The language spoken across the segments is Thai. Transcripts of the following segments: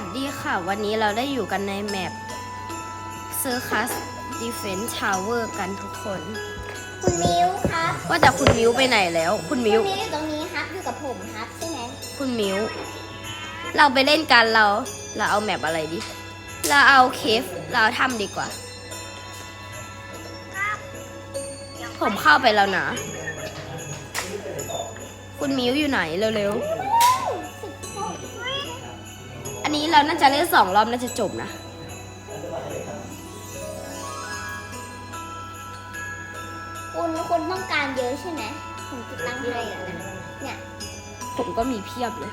วัสดีค่ะ วันนี้เราได้อยู่กันในแมป Circus Defense Tower กันทุกคน คุณมิวครับว่าแต่คุณมิวไปไหนแล้ว คุณมิว คุณมิวอยู่ตรงนี้ครับอยู่กับผมครับใช่ไหมคุณมิว เราไปเล่นกันเรา เราเอาแมปอะไรดิ เราเอาเคฟ เราเอาถ้ำดีกว่า ผมเข้าไปแล้วนะ คุณมิวอยู่ไหนเร็วๆอั นนี้เราน่าจะเล่นสองรอบน่าจะจบนะคุณคุณต้องการเยอะใช่ไหมผมจะตั้งให้แล้วนะเนี่ยผมก็มีเพียบเลย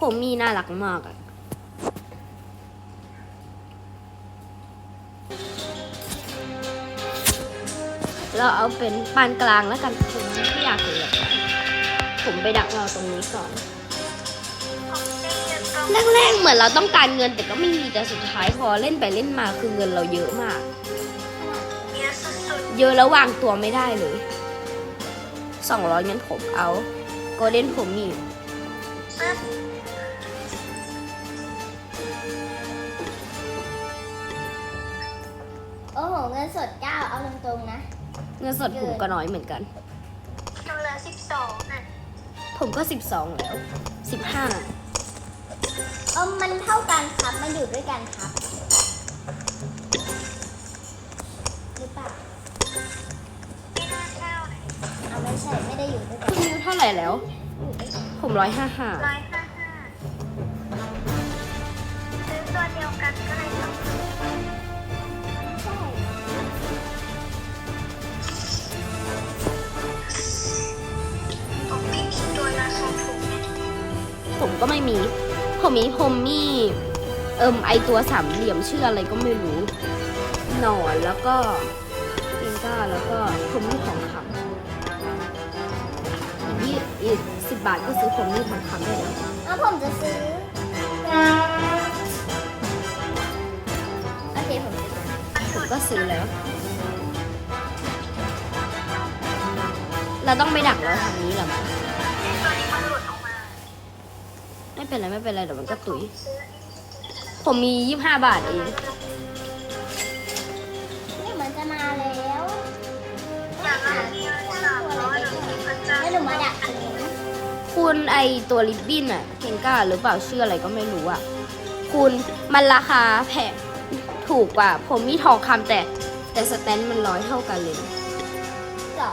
ผมมีน่ารักมากอะเราเอาเป็นปานกลางแล้วกันผมไม่อยากเห็นแบบนั้น ผมไปดักเราตรงนี้ก่อน แรกๆเหมือนเราต้องการเงินแต่ก็ไม่มีแต่สุดท้ายพอเล่นไปเล่นมาคือเงินเราเยอะมาก เยอะแล้ววางตัวไม่ได้เลยสองร้อยงั้นผมเอาโกลเด้นผมมีโอ้โหเงินสดเก้าเอาตรงๆนะ เงินสดผมก็น้อยเหมือนกันหนูเหลือสิบสองอะ ผมก็สิบสองแล้วสิบห้าเออมันเท่ากันครับ มันอยู่ด้วยกันครับ หรือเปล่าเอาไม่ใช่ ไม่ได้อยู่ด้วยกัคุนณมิวเท่าไหร่แล้วอยู่ด้วยกันผมร้อยห้าห้าร้อย ผมก็ไม่มี ผมมีผมมีเอิมไอตัวสามเหลี่ยมชื่ออะไรก็ไม่รู้ หนอนแล้วก็ปิงก้าแล้วก็ผมมีทองคำอีกยี่อีกสิบบาทก็ซื้อผมมีทองคำได้แล้วเอาผมจะซื้อโอเคผมจะซื้อผมก็ซื้อแล้ว เราต้องไปดักเราทางนี้เหรอมั้ เป็นไรไม่เป็นไรเดี๋ยวมันก็ตุยซื้อผมมียี่ห้าบาทเอง นี่เหมือนจะมาแล้วอย่างละที่สามร้อยหรือสี่พันจ้าแล้วหนูมาดักตรงนี้คุณไอตัวริบบิ้นอะเคนก้าหรือเปล่าชื่ออะไรก็ไม่รู้อะคุณมันราคาแพงถูกกว่า ผมมีทองคำแต่ แต่สแตนมันร้อยเท่ากันเลยนะหรอ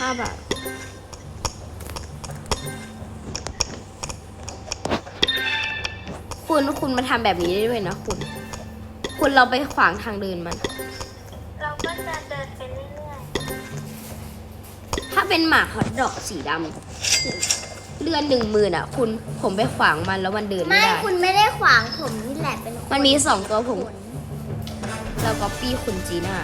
กินข้าวบาทคุณคุณมาทำแบบนี้ได้ด้วยนะคุณ คุณเราไปขวางทางเดินมัน เราก็จะเดินไปเรื่อยถ้าเป็นหมาฮอตดอกสีดำเลือนหนึ่งหมื่นอะ คุณผมไปขวางมันแล้วมันเดินไม่ไม่ได้ คุณไม่ได้ขวางผมนี่แหละเป็นคมันมีสองตัวผมแล้วก็ปี้คุณจีน่า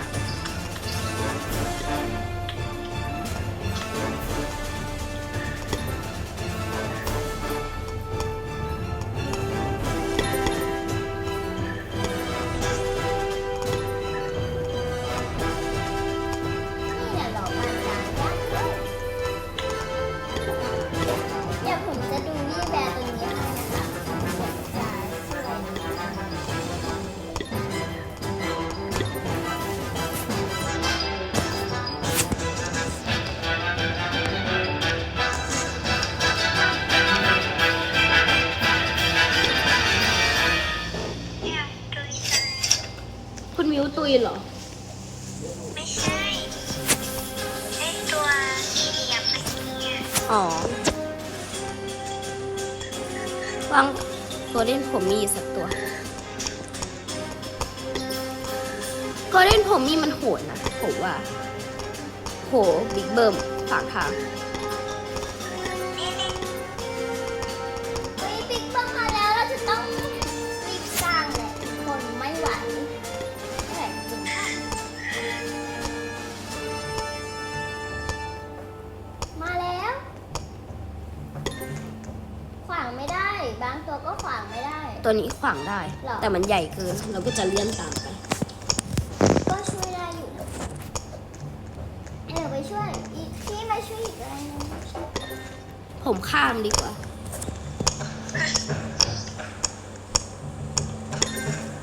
วตุยเหรอ ไม่ใช่ไอตัวที่เหลี่ยมเมื่อกี้อะอ๋อวางตัวเล่นผมมีสักตัวก็เล่นผมมีมันโหดนะผมว่าโหบิ๊กเบิ้มฝากทาง ตัวนี้ขวางได้ หรอ แต่มันใหญ่เกิน เราก็จะเลื่อนตามไป ก็ช่วยได้อยู่เดี๋ยวไปช่วยอีกพี่มาช่วยอีกอะไรนึงผมข้ามดีกว่า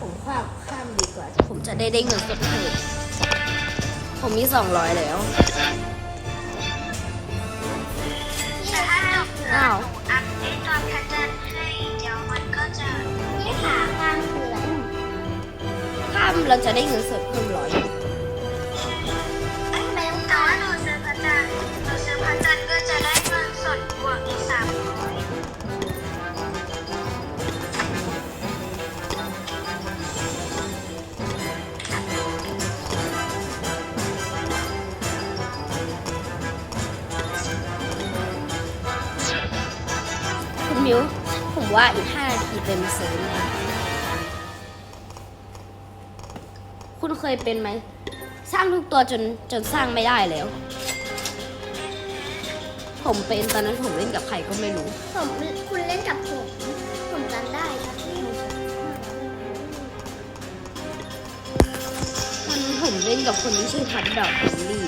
ผมข้ามข้ามดีกว่า ผมจะได้ได้เงินสดเพิ่มผมมีสองร้อยแล้ว เราจะได้เงินสดเพิ่มร้อยแต่การว่าหนูซื้อพระจันทร์หนูซื้อพระจันทร์ก็จะได้เงินสดบวกอีกสามร้อยคุณมิวผมว่าอีกห้านาทีเต็มเซิร์ฟแน่ คุณเคยเป็นไหม สร้างทุกตัวจนจนสร้างไม่ได้แล้ว ผมเป็นตอนนั้นผมเล่นกับใครก็ไม่รู้ ผมคุณเล่นกับผม ผมจำได้ครับพี่ตอนนั้นผมเล่นกับคนที่ชื่อพัดดอกเฮนรี่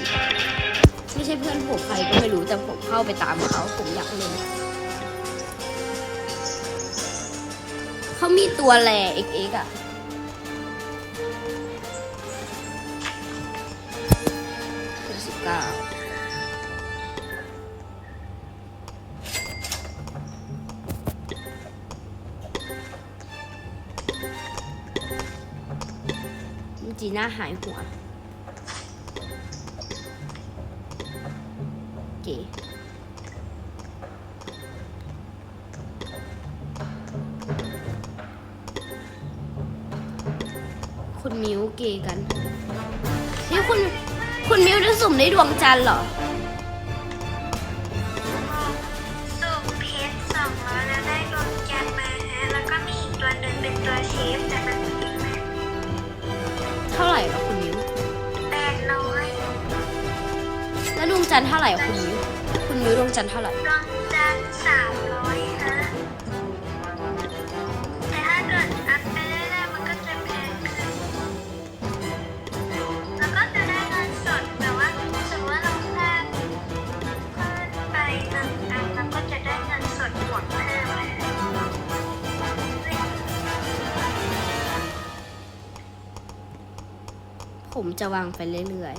ไม่ใช่เพื่อนผมใครก็ไม่รู้แต่ผมเข้าไปตามเขาผมอยากเล่นเขามีตัวแหล่ XX อะเป็นสิบ เก้าจีน่าหายหัวเก๋คุณมิวเกย์กันนี่คุณ คุณมิวจะสุ่มได้ดวงจันทร์เหรอสุ่มเพชรสองร้อยแล้วได้ดวงจันทร์มาฮะ แล้วก็มีอีกตัวหนึ่งเป็นตัวเชฟแต่มันไม่ได้มาเท่าไหร่เหรอคุณมิวแปดร้อยแล้วดวงจันทร์เท่าไหร่อะคุณมิวคุณมิวดวงจันทร์เท่าไหร่ ดวงจันทร์สาม จะวางไปเรื่อย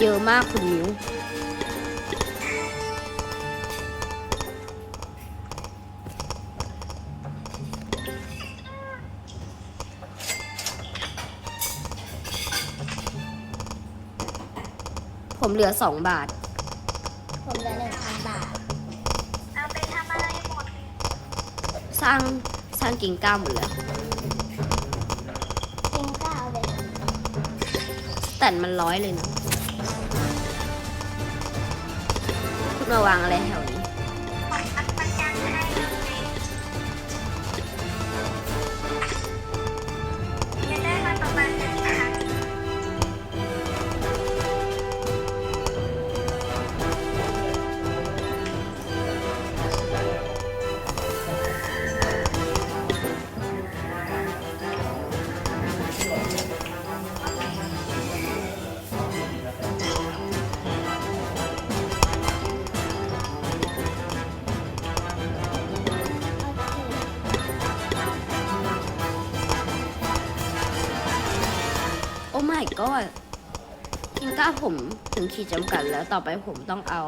เยอะมากคุณมิวผมเหลือสองบาท ผมเหลือหนึ่งพันบาท เอาไปทำอะไรหมด สร้างสร้างกิ่งก้าวหมดแล้วจริงก็เอาไปแต่มันร้อยเลยนะ มาวางอะไรแถวนี้ my god กินก้าผมถึงขีดจำกัดแล้วต่อไปผมต้องเอา